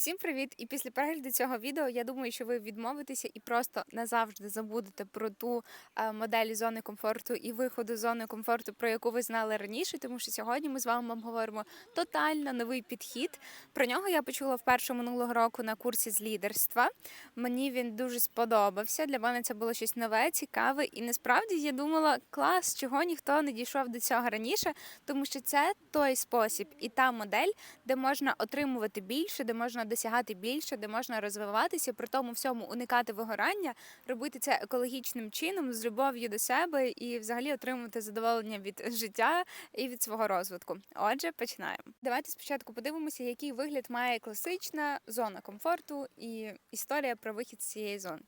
Усім привіт! І після перегляду цього відео я думаю, що ви відмовитеся і просто назавжди забудете про ту е, модель зони комфорту і виходу з зони комфорту, про яку ви знали раніше, тому що сьогодні ми з вами обговоримо тотально новий підхід. Про нього я почула вперше минулого року на курсі з лідерства. Мені він дуже сподобався. Для мене це було щось нове, цікаве, і насправді я думала, клас, чого ніхто не дійшов до цього раніше, тому що це той спосіб і та модель, де можна отримувати більше, де можна досягати більше, де можна розвиватися, при тому всьому уникати вигорання, робити це екологічним чином з любов'ю до себе і взагалі отримувати задоволення від життя і від свого розвитку. Отже, починаємо. Давайте спочатку подивимося, який вигляд має класична зона комфорту і історія про вихід з цієї зони.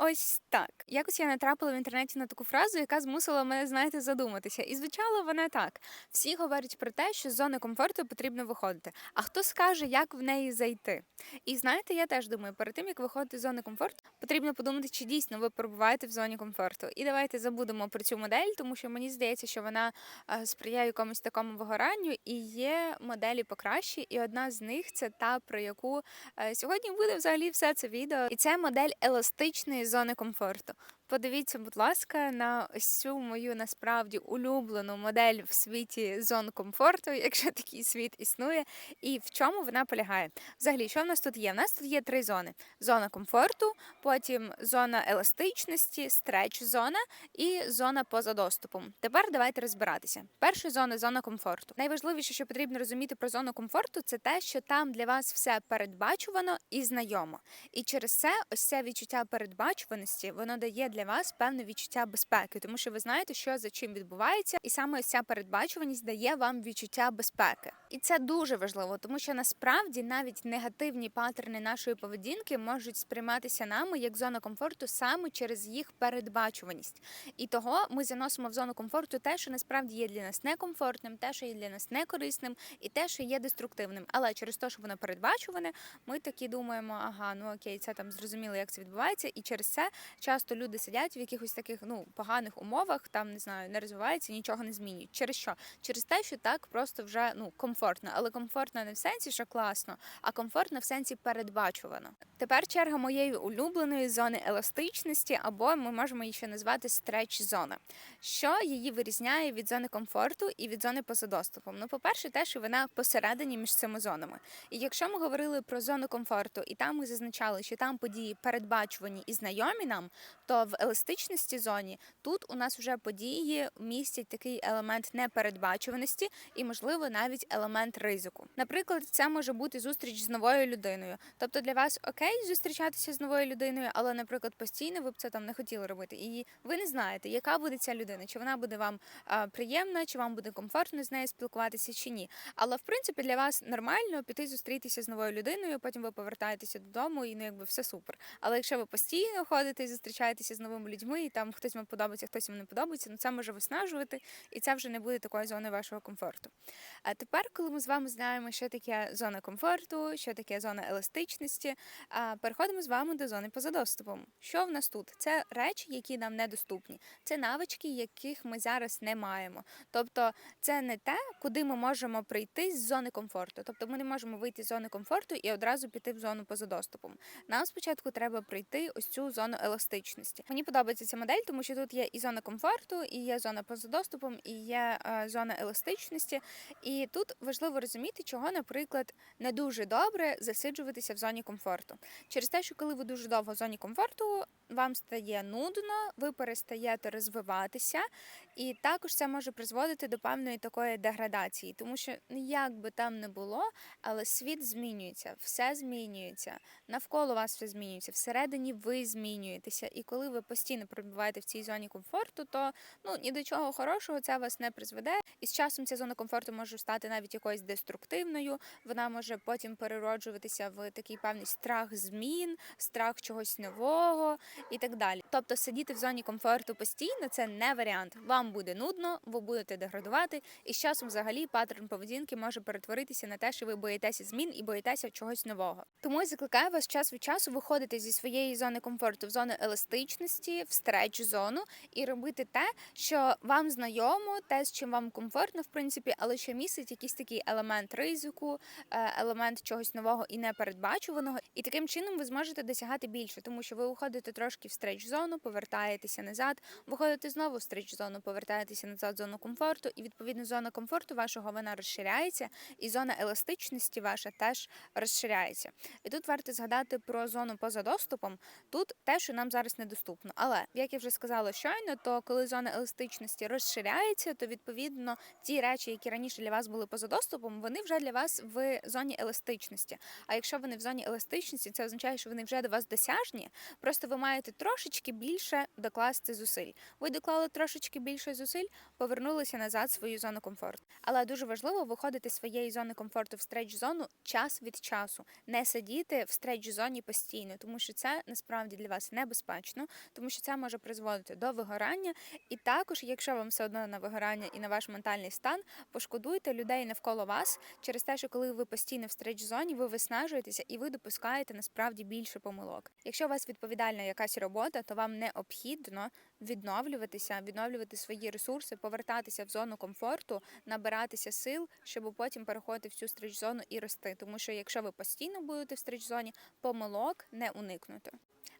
Ось так. Якось я натрапила в інтернеті на таку фразу, яка змусила мене, знаєте, задуматися. І звучала вона так: всі говорять про те, що з зони комфорту потрібно виходити. А хто скаже, як в неї зайти? І знаєте, я теж думаю, перед тим як виходити з зони комфорту, потрібно подумати, чи дійсно ви перебуваєте в зоні комфорту. І давайте забудемо про цю модель, тому що мені здається, що вона е, сприяє якомусь такому вигоранню, і є моделі покращі. І одна з них це та, про яку е, сьогодні буде взагалі все це відео. І це модель еластичної зони комфорту. Подивіться, будь ласка, на ось цю мою насправді улюблену модель в світі зон комфорту, якщо такий світ існує, і в чому вона полягає. Взагалі, що в нас тут є? У нас тут є три зони: зона комфорту, потім зона еластичності, стреч-зона і зона поза доступом. Тепер давайте розбиратися. Перша зона зона комфорту. Найважливіше, що потрібно розуміти про зону комфорту, це те, що там для вас все передбачувано і знайомо. І через це ось це відчуття передбачуваності воно дає для вас певне відчуття безпеки, тому що ви знаєте, що за чим відбувається, і саме ось ця передбачуваність дає вам відчуття безпеки. І це дуже важливо, тому що насправді навіть негативні паттерни нашої поведінки можуть сприйматися нами як зона комфорту саме через їх передбачуваність. І того ми заносимо в зону комфорту те, що насправді є для нас некомфортним, те, що є для нас некорисним, і те, що є деструктивним. Але через те, що воно передбачуване, ми такі думаємо, ага, ну окей, це там зрозуміло, як це відбувається, і через це часто люди сидять в якихось таких ну поганих умовах, там не знаю, не розвиваються, нічого не змінюють. Через що? Через те, що так просто вже ну комфортно, але комфортно не в сенсі, що класно, а комфортно в сенсі передбачувано. Тепер черга моєї улюбленої зони еластичності, або ми можемо її ще назвати стреч зона. Що її вирізняє від зони комфорту і від зони поза доступом? Ну, по-перше, те, що вона посередині між цими зонами. І якщо ми говорили про зону комфорту, і там ми зазначали, що там події передбачувані і знайомі нам, то в еластичності зоні тут у нас вже події містять такий елемент непередбачуваності і, можливо, навіть елемент ризику. Наприклад, це може бути зустріч з новою людиною. Тобто для вас окей зустрічатися з новою людиною, але, наприклад, постійно ви б це там не хотіли робити. І ви не знаєте, яка буде ця людина, чи вона буде вам приємна, чи вам буде комфортно з нею спілкуватися, чи ні. Але в принципі для вас нормально піти зустрітися з новою людиною, потім ви повертаєтеся додому, і ну якби все супер. Але якщо ви постійно ходите і зустрічаєтеся з новими людьми, і там хтось вам подобається, хтось вам не подобається, ну це може виснажувати, і це вже не буде такої зони вашого комфорту. А тепер, коли ми з вами знаємо, що таке зона комфорту, що таке зона еластичності, переходимо з вами до зони поза доступом. Що в нас тут? Це речі, які нам недоступні, це навички, яких ми зараз не маємо. Тобто, це не те, куди ми можемо прийти з зони комфорту. Тобто, ми не можемо вийти з зони комфорту і одразу піти в зону поза доступом. Нам спочатку треба пройти ось цю зону еластичності. Мені подобається ця модель, тому що тут є і зона комфорту, і є зона поза доступом, і є е, зона еластичності. І тут важливо розуміти, чого, наприклад, не дуже добре засиджуватися в зоні комфорту. Через те, що коли ви дуже довго в зоні комфорту, вам стає нудно, ви перестаєте розвиватися, і також це може призводити до певної такої деградації, тому що ну, як би там не було, але світ змінюється, все змінюється, навколо вас все змінюється, всередині ви змінюєтеся. І коли ви постійно перебуваєте в цій зоні комфорту, то ну ні до чого хорошого це вас не призведе. І з часом ця зона комфорту може стати навіть якоюсь деструктивною. Вона може потім перероджуватися в такий певний страх змін, страх чогось нового і так далі. Тобто сидіти в зоні комфорту постійно це не варіант. Вам буде нудно, ви будете деградувати, і з часом взагалі паттерн поведінки може перетворитися на те, що ви боїтеся змін і боїтеся чогось нового. Тому я закликаю вас час від часу виходити зі своєї зони комфорту в зону еластичності, в стреч зону і робити те, що вам знайомо, те, з чим вам комфортно, в принципі, але що містить якийсь такий елемент ризику, е, елемент чогось нового і непередбачуваного. І таким чином ви зможете досягати більше, тому що ви уходите трошки в стреч зону, повертаєтеся назад, виходите знову в стреч зону, повертаєтеся назад в зону комфорту, і відповідно зона комфорту вашого вона розширяється, і зона еластичності ваша теж розширяється. І тут варто згадати про зону поза доступом. Тут те, що нам зараз недоступно. Але як я вже сказала щойно, то коли зона еластичності розширяється, то відповідно ті речі, які раніше для вас були поза доступом, вони вже для вас в зоні еластичності. А якщо вони в зоні еластичності, це означає, що вони вже до вас досяжні. Просто ви маєте трошечки більше докласти зусиль. Ви доклали трошечки більше зусиль, повернулися назад в свою зону комфорту. Але дуже важливо виходити з своєї зони комфорту в стреч зону час від часу, не сидіти в стреч зоні постійно, тому що це насправді для вас небезпечно, тому що це може призводити до вигорання. І також, якщо вам все одно на вигорання і на ваш ментальний стан, пошкодуйте людей навколо вас через те, що коли ви постійно в стреч зоні, ви виснажуєтеся і ви допускаєте насправді більше помилок. Якщо у вас відповідальна якась робота, то вам необхідно відновлюватися, відновлювати свої ресурси, повертатися в зону комфорту, набиратися сил, щоб потім переходити в цю стріч зону і рости. Тому що якщо ви постійно будете в стріч зоні, помилок не уникнути.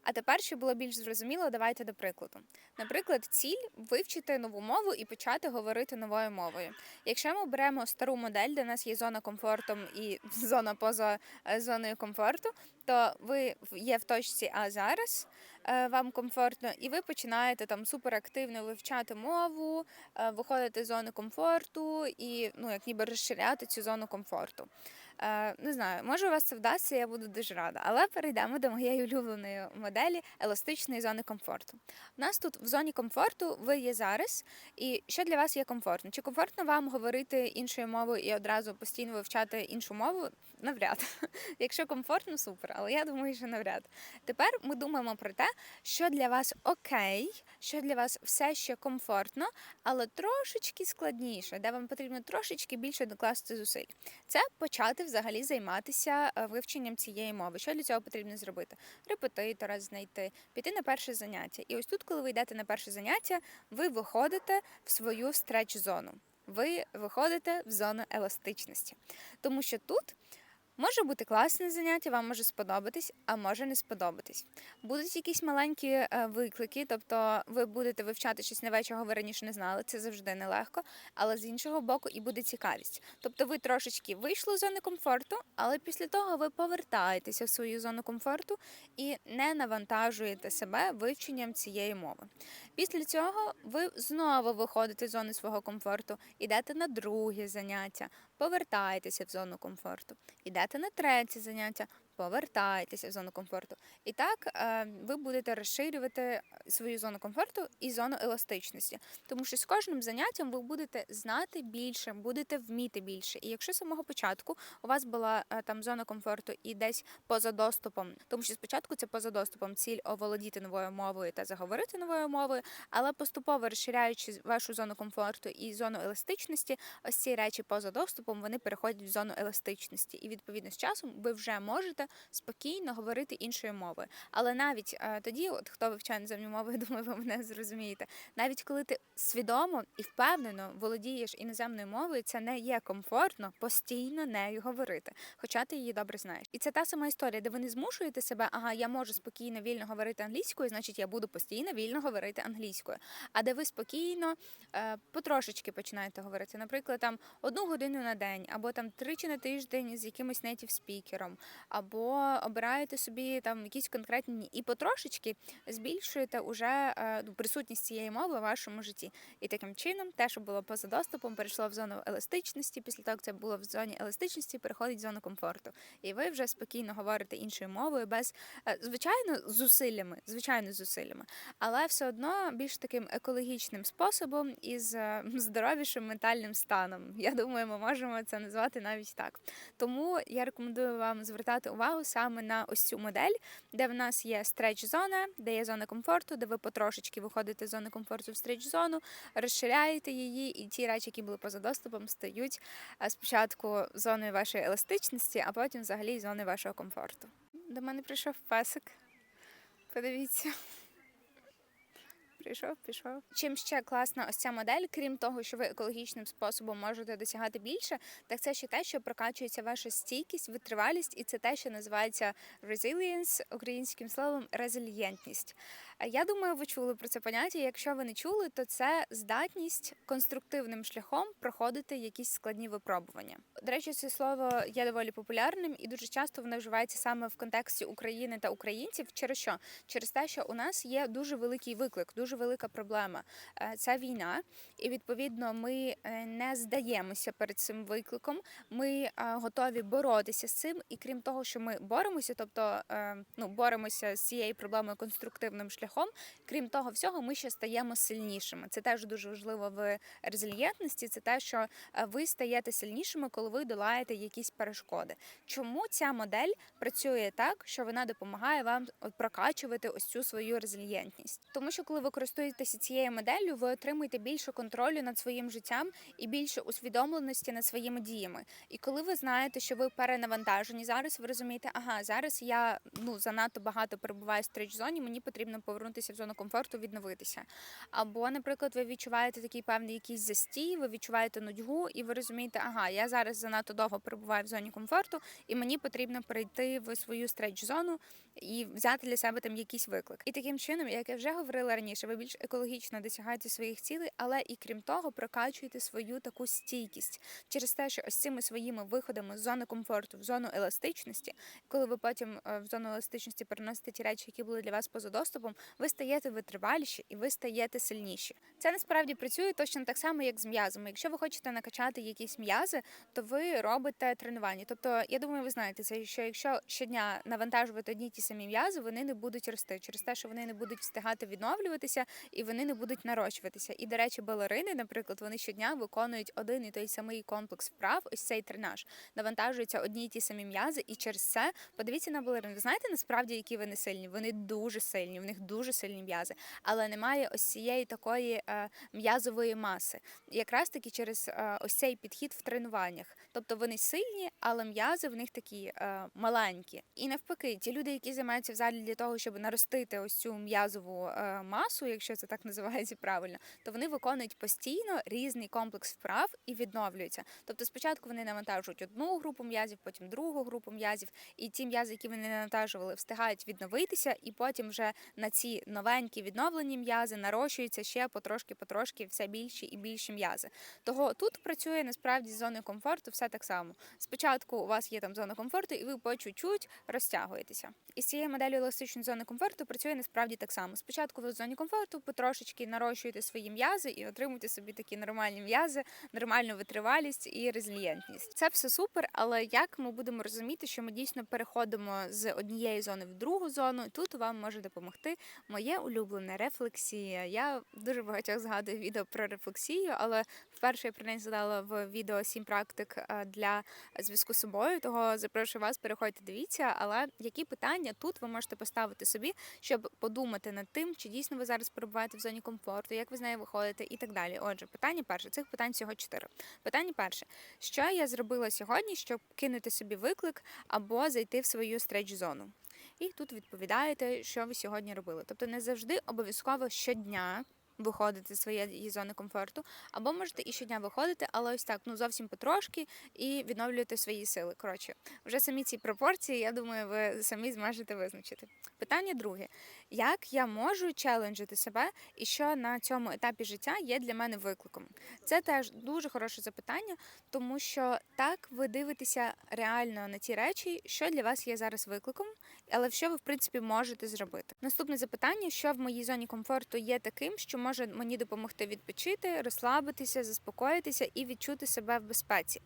А тепер, щоб було більш зрозуміло, давайте до прикладу. Наприклад, ціль вивчити нову мову і почати говорити новою мовою. Якщо ми беремо стару модель, де у нас є зона комфорту і зона поза е, зоною комфорту, то ви є в точці А зараз, е, вам комфортно, і ви починаєте там суперактивно вивчати мову, е, виходити з зони комфорту і ну як ніби розширяти цю зону комфорту. Е, Не знаю, може у вас це вдасться, я буду дуже рада. Але перейдемо до моєї улюбленої моделі еластичної зони комфорту. У нас тут в зоні комфорту ви є зараз, і що для вас є комфортно? Чи комфортно вам говорити іншою мовою і одразу постійно вивчати іншу мову? Навряд. Якщо комфортно, супер, але я думаю, що навряд. Тепер ми думаємо про те, що для вас окей, що для вас все ще комфортно, але трошечки складніше, де вам потрібно трошечки більше докласти зусиль. Це почати взагалі займатися е, вивченням цієї мови. Що для цього потрібно зробити? Репетитора знайти, піти на перше заняття. І ось тут, коли ви йдете на перше заняття, ви виходите в свою стреч зону. Ви виходите в зону еластичності, тому що тут. Може бути класне заняття, вам може сподобатись, а може не сподобатись. Будуть якісь маленькі е, виклики, тобто ви будете вивчати щось нове, чого ви раніше не знали. Це завжди нелегко, але з іншого боку і буде цікавість. Тобто ви трошечки вийшли з зони комфорту, але після того ви повертаєтеся в свою зону комфорту і не навантажуєте себе вивченням цієї мови. Після цього ви знову виходите з зони свого комфорту, йдете на друге заняття, повертаєтеся в зону комфорту, йдете на третє заняття, повертаєтеся в зону комфорту. І так е, ви будете розширювати свою зону комфорту і зону еластичності. Тому що з кожним заняттям ви будете знати більше, будете вміти більше. І якщо з самого початку у вас була е, там зона комфорту і десь поза доступом, тому що спочатку це поза доступом ціль оволодіти новою мовою та заговорити новою мовою, але поступово розширяючи вашу зону комфорту і зону еластичності, ось ці речі поза доступом вони переходять в зону еластичності, і відповідно з часом ви вже можете спокійно говорити іншою мовою. Але навіть е, тоді, от хто вивчає іноземні мови, думаю, ви мене зрозумієте. Навіть коли ти свідомо і впевнено володієш іноземною мовою, це не є комфортно постійно нею говорити, хоча ти її добре знаєш. І це та сама історія, де ви не змушуєте себе, ага, я можу спокійно вільно говорити англійською, значить я буду постійно вільно говорити англійською. А де ви спокійно е, потрошечки починаєте говорити, наприклад, там одну годину на день, або там тричі на тиждень з якимось нейтів спікером, або обираєте собі там якісь конкретні і потрошечки збільшуєте уже е, ну, присутність цієї мови в вашому житті. І таким чином, те, що було поза доступом, перейшло в зону еластичності. Після того, як це було в зоні еластичності, переходить в зону комфорту. І ви вже спокійно говорите іншою мовою, без е, звичайно зусиллями, звичайно, зусиллями, але все одно більш таким екологічним способом і з е, здоровішим ментальним станом. Я думаю, ми можемо це назвати навіть так. Тому я рекомендую вам звертати увагу увагу саме на ось цю модель, де в нас є стреч-зона, де є зона комфорту, де ви потрошечки виходите з зони комфорту в стреч-зону, розширяєте її, і ті речі, які були поза доступом, стають е, спочатку зоною вашої еластичності, а потім взагалі зоною вашого комфорту. До мене прийшов песик. Подивіться. Прийшов, пішов. Чим ще класна ось ця модель, крім того, що ви екологічним способом можете досягати більше, так це ще те, що прокачується ваша стійкість, витривалість, і це те, що називається resilience, українським словом резильєнтність. Я думаю, ви чули про це поняття. Якщо ви не чули, то це здатність конструктивним шляхом проходити якісь складні випробування. До речі, це слово є доволі популярним і дуже часто воно вживається саме в контексті України та українців. Через що? Через те, що у нас є дуже великий виклик, дуже велика проблема. Це війна, і відповідно ми е, не здаємося перед цим викликом. Ми е, готові боротися з цим. І крім того, що ми боремося, тобто е, ну боремося з цією проблемою конструктивним шляхом. Крім того всього, ми ще стаємо сильнішими. Це теж дуже важливо в резильєнтності. Це те, що ви стаєте сильнішими, коли ви долаєте якісь перешкоди. Чому ця модель працює так, що вона допомагає вам прокачувати ось цю свою резильєнтність? Тому що коли ви користуєтеся цією моделлю, ви отримуєте більше контролю над своїм життям і більше усвідомленості над своїми діями. І коли ви знаєте, що ви перенавантажені зараз, ви розумієте, ага, зараз я ну занадто багато перебуваю в стріч зоні, мені потрібно повернутися в зону комфорту, відновитися. Або, наприклад, ви відчуваєте такий певний якийсь застій, ви відчуваєте нудьгу, і ви розумієте, ага, я зараз занадто довго перебуваю в зоні комфорту, і мені потрібно перейти в свою стрейч зону і взяти для себе там якийсь виклик. І таким чином, як я вже говорила раніше, ви більш екологічно досягаєте своїх цілей, але і крім того, прокачуєте свою таку стійкість через те, що ось цими своїми виходами з зони комфорту в зону еластичності, коли ви потім е, в зону еластичності переносите ті речі, які були для вас поза доступом, ви стаєте витриваліші і ви стаєте сильніші. Це насправді працює точно так само, як з м'язами. Якщо ви хочете накачати якісь м'язи, то ви робите тренування. Тобто, я думаю, ви знаєте це, що якщо щодня навантажувати одні ті самі м'язи, вони не будуть рости через те, що вони не будуть встигати відновлюватися і вони не будуть нарощуватися. І, до речі, балерини, наприклад, вони щодня виконують один і той самий комплекс вправ. Ось цей тренаж навантажуються одні й ті самі м'язи, і через це подивіться на балерин. Ви знаєте насправді, які вони сильні? Вони дуже сильні, в них дуже сильні м'язи, але немає ось цієї такої е, м'язової маси. Якраз таки через е, ось цей підхід в тренуваннях. Тобто вони сильні, але м'язи в них такі е, маленькі. І навпаки, ті люди, які займаються в залі для того, щоб наростити ось цю м'язову е, масу, якщо це так називається правильно, то вони виконують постійно різний комплекс вправ і відновлюються. Тобто спочатку вони навантажують одну групу м'язів, потім другу групу м'язів, і ті м'язи, які вони навантажували, встигають відновитися, і потім вже на ці новенькі відновлені м'язи нарощуються ще потрошки-потрошки все більші і більші м'язи. Того тут працює насправді з зоною комфорту все так само. Спочатку у вас є там зона комфорту, і ви по чуть-чуть розтягуєтеся. І з цією моделлю еластичної зони комфорту працює насправді так само. Спочатку ви в зоні комфорту потрошечки нарощуєте свої м'язи і отримуєте собі такі нормальні м'язи, нормальну витривалість і резильєнтність. Це все супер, але як ми будемо розуміти, що ми дійсно переходимо з однієї зони в другу зону, тут вам може допомогти моє улюблене рефлексія. Я дуже багатьох згадую відео про рефлексію, але вперше я про неї згадала в відео сім практик е, для зв'язку з собою. Того запрошую вас, переходьте, дивіться. Але які питання тут ви можете поставити собі, щоб подумати над тим, чи дійсно ви зараз перебуваєте в зоні комфорту, як ви з неї виходите і так далі. Отже, питання перше. Цих питань всього чотири. Питання перше: що я зробила сьогодні, щоб кинути собі виклик або зайти в свою стреч зону? І тут відповідаєте, що ви сьогодні робили. Тобто не завжди обов'язково щодня. Виходити з своєї зони комфорту, або можете і щодня виходити, але ось так, ну зовсім потрошки, і відновлювати свої сили. Коротше, вже самі ці пропорції, я думаю, ви самі зможете визначити. Питання друге: як я можу челенджити себе, і що на цьому етапі життя є для мене викликом? Це теж дуже хороше запитання, тому що так ви дивитеся реально на ті речі, що для вас є зараз викликом, але що ви в принципі можете зробити. Наступне запитання: що в моїй зоні комфорту є таким, що може мені допомогти відпочити, розслабитися, заспокоїтися і відчути себе в безпеці.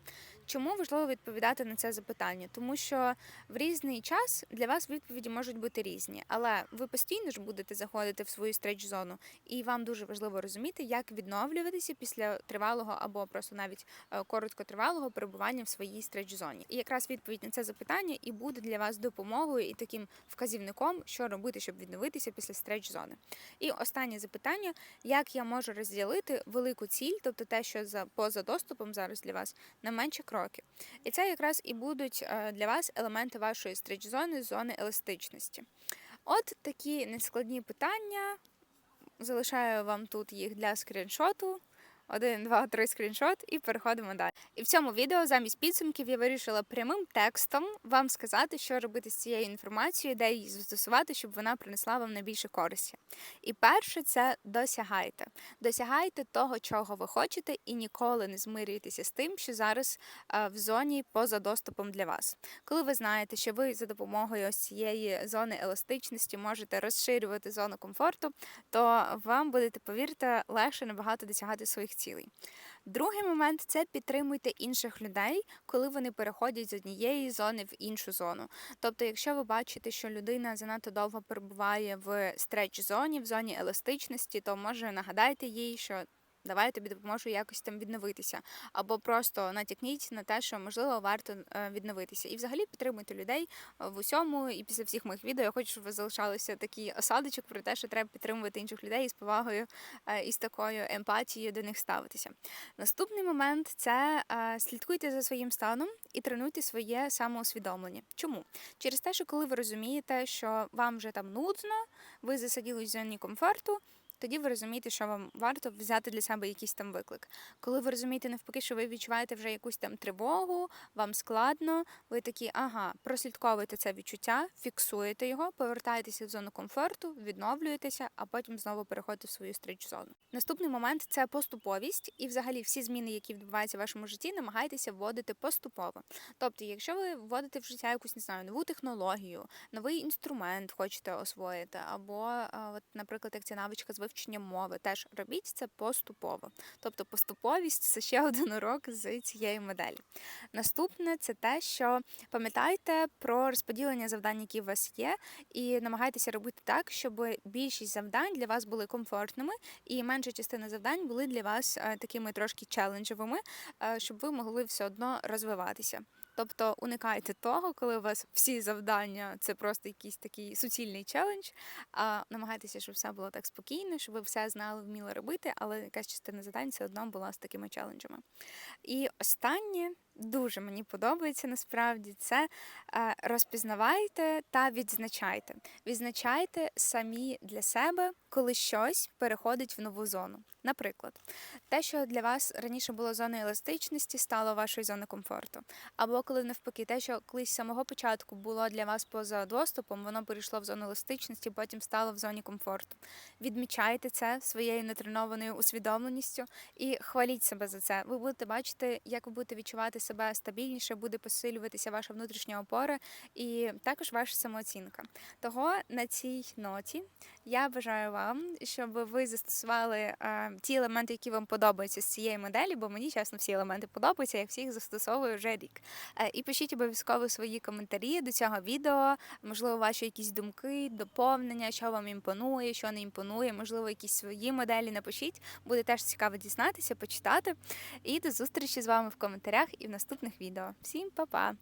Чому важливо відповідати на це запитання? Тому що в різний час для вас відповіді можуть бути різні, але ви постійно ж будете заходити в свою стреч зону, і вам дуже важливо розуміти, як відновлюватися після тривалого або просто навіть е, короткотривалого перебування в своїй стреч зоні. І якраз відповідь на це запитання і буде для вас допомогою і таким вказівником, що робити, щоб відновитися після стреч зони. І останнє запитання: як я можу розділити велику ціль, тобто те, що за поза доступом зараз для вас, на менше менші кроки. І це якраз і будуть е, для вас елементи вашої стрич-зони, зони еластичності. От такі нескладні питання. Залишаю вам тут їх для скріншоту. Один, два, три скріншот і переходимо далі. І в цьому відео замість підсумків я вирішила прямим текстом вам сказати, що робити з цією інформацією, де її застосувати, щоб вона принесла вам найбільше користі. І перше це досягайте. Досягайте того, чого ви хочете, і ніколи не змирюйтеся з тим, що зараз а, в зоні поза доступом для вас. Коли ви знаєте, що ви за допомогою ось цієї зони еластичності можете розширювати зону комфорту, то вам будете, повірте, легше набагато досягати своїх цілей. Другий момент це підтримуйте інших людей, коли вони переходять з однієї зони в іншу зону. Тобто, якщо ви бачите, що людина занадто довго перебуває в стреч зоні, в зоні еластичності, то може нагадайте їй, що давай я тобі допоможу якось там відновитися, або просто натякніть на те, що можливо варто е, відновитися. І взагалі підтримуйте людей е, в усьому. І після всіх моїх відео я хочу, щоб ви залишалися такий осадочок про те, що треба підтримувати інших людей з повагою е, і з такою емпатією до них ставитися. Наступний момент це слідкуйте за своїм станом і тренуйте своє самоусвідомлення. Чому? Через те, що коли ви розумієте, що вам вже там нудно, ви засаділись в зоні комфорту тоді ви розумієте, що вам варто взяти для себе якийсь там виклик. Коли ви розумієте навпаки, що ви відчуваєте вже якусь там тривогу, вам складно, ви такі, ага, прослідковуєте це відчуття, фіксуєте його, повертаєтеся в зону комфорту, відновлюєтеся, а потім знову переходите в свою стріч зону. Наступний момент це поступовість, і взагалі всі зміни, які відбуваються в вашому житті, намагайтеся вводити поступово. Тобто, якщо ви вводите в життя якусь не знаю, нову технологію, новий інструмент хочете освоїти, або, от, наприклад, як ця навичка з вивчення мови. Теж робіть це поступово. Тобто поступовість це ще один урок з цієї моделі. Наступне це те, що пам'ятайте про розподілення завдань, які у вас є, і намагайтеся робити так, щоб більшість завдань для вас були комфортними, і менша частина завдань були для вас е, такими трошки челенджовими, е, щоб ви могли все одно розвиватися. Тобто уникайте того, коли у вас всі завдання це просто якийсь такий суцільний челендж, а намагайтеся, щоб все було так спокійно, щоб ви все знали, вміли робити, але якась частина завдань все одно була з такими челенджами. І останнє дуже мені подобається насправді це е, розпізнавайте та відзначайте. Відзначайте самі для себе, коли щось переходить в нову зону. Наприклад, те, що для вас раніше було зоною еластичності, стало вашою зоною комфорту. Або коли навпаки, те, що колись з самого початку було для вас поза доступом, воно перейшло в зону еластичності, потім стало в зоні комфорту. Відмічайте це своєю нетренованою усвідомленістю і хваліть себе за це. Ви будете бачити, як ви будете відчувати себе стабільніше, буде посилюватися ваша внутрішня опора і також ваша самооцінка. Того на цій ноті я бажаю вам, щоб ви застосували е, ті елементи, які вам подобаються з цієї моделі, бо мені чесно всі елементи подобаються, я всіх застосовую вже рік. Е, і пишіть обов'язково свої коментарі до цього відео, можливо, ваші якісь думки, доповнення, що вам імпонує, що не імпонує, можливо, якісь свої моделі напишіть. Буде теж цікаво дізнатися, почитати. І до зустрічі з вами в коментарях і в наступних відео. Всім па-па!